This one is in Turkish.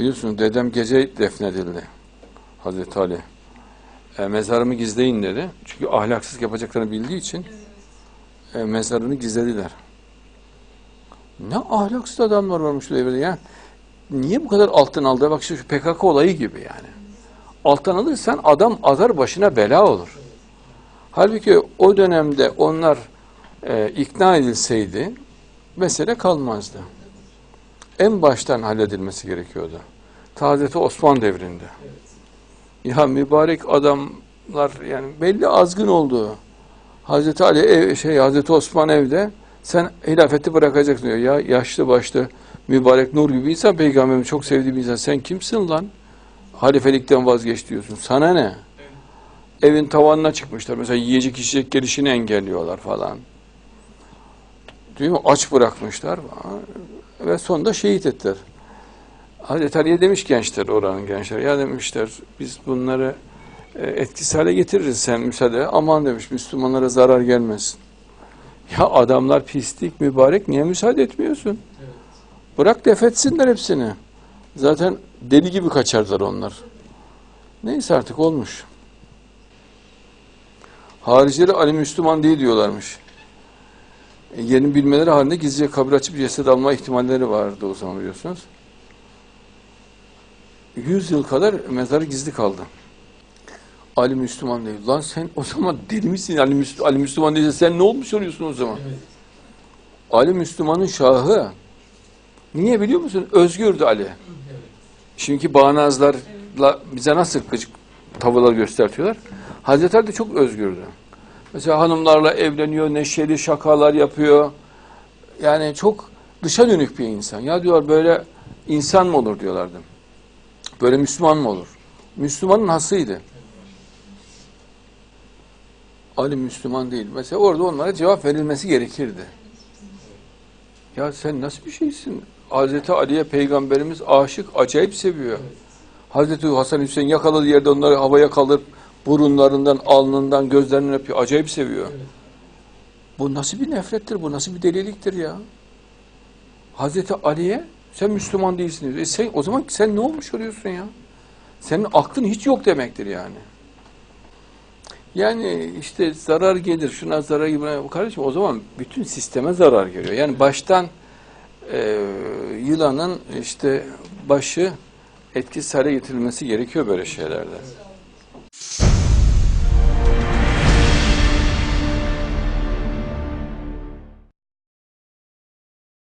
Biliyorsunuz dedem gece defnedildi. Hazreti Ali. E, mezarımı gizleyin dedi. Çünkü ahlaksız yapacaklarını bildiği için e, mezarını gizlediler. Ne ahlaksız adamlar varmış bu devirde ya. Niye bu kadar alttan aldı? Bak şu PKK olayı gibi yani. Alttan alırsan adam azar başına bela olur. Halbuki o dönemde onlar e, ikna edilseydi mesele kalmazdı. En baştan halledilmesi gerekiyordu. Ta Hazreti Osman devrinde. Ya mübarek adamlar yani belli azgın oldu. Hazreti Ali ev, şey Hazreti Osman evde sen hilafeti bırakacaksın diyor. Ya yaşlı başlı mübarek nur gibi insan peygamberimi çok sevdiğim insan sen kimsin lan? Halifelikten vazgeç diyorsun. Sana ne? Evin tavanına çıkmışlar. Mesela yiyecek içecek gelişini engelliyorlar falan. Mi? Aç bırakmışlar. Ve sonunda şehit ettiler. Hazreti Ali'ye demiş gençler, oranın gençler. Ya demişler biz bunları e, etkisiz hale getiririz sen müsaade. Aman demiş Müslümanlara zarar gelmesin. Ya adamlar pislik, mübarek niye müsaade etmiyorsun? Bırak defetsinler hepsini. Zaten deli gibi kaçarlar onlar. Neyse artık olmuş. Haricileri Ali Müslüman değil diyorlarmış. E, yerini bilmeleri halinde gizlice kabir açıp ceset alma ihtimalleri vardı o zaman biliyorsunuz. 100 yıl kadar mezarı gizli kaldı. Ali Müslüman değil. Lan sen o zaman deli misin? Ali, Müslü Ali Müslüman değilse sen ne olmuş oluyorsun o zaman? Evet. Ali Müslümanın şahı. Niye biliyor musun? Özgürdü Ali. Evet. Şimdiki bağnazlarla bize nasıl gıcık tavırlar göstertiyorlar. Hazreti Ali de çok özgürdü. Mesela hanımlarla evleniyor, neşeli şakalar yapıyor. Yani çok dışa dönük bir insan. Ya diyorlar böyle insan mı olur diyorlardı. Böyle Müslüman mı olur? Müslümanın hasıydı. Ali Müslüman değil. Mesela orada onlara cevap verilmesi gerekirdi. Ya sen nasıl bir şeysin? Hazreti Ali'ye peygamberimiz aşık, acayip seviyor. Hazreti Hasan Hüseyin yakaladığı yerde onları havaya kaldırıp burunlarından, alnından, gözlerinden öpüyor. Acayip seviyor. Evet. Bu nasıl bir nefrettir, bu nasıl bir deliliktir ya? Hazreti Ali'ye sen Müslüman değilsin diyor. E sen, o zaman sen ne olmuş oluyorsun ya? Senin aklın hiç yok demektir yani. Yani işte zarar gelir, şuna zarar gelir. Kardeşim o zaman bütün sisteme zarar geliyor. Yani baştan e, yılanın işte başı etkisiz hale getirilmesi gerekiyor böyle şeylerde.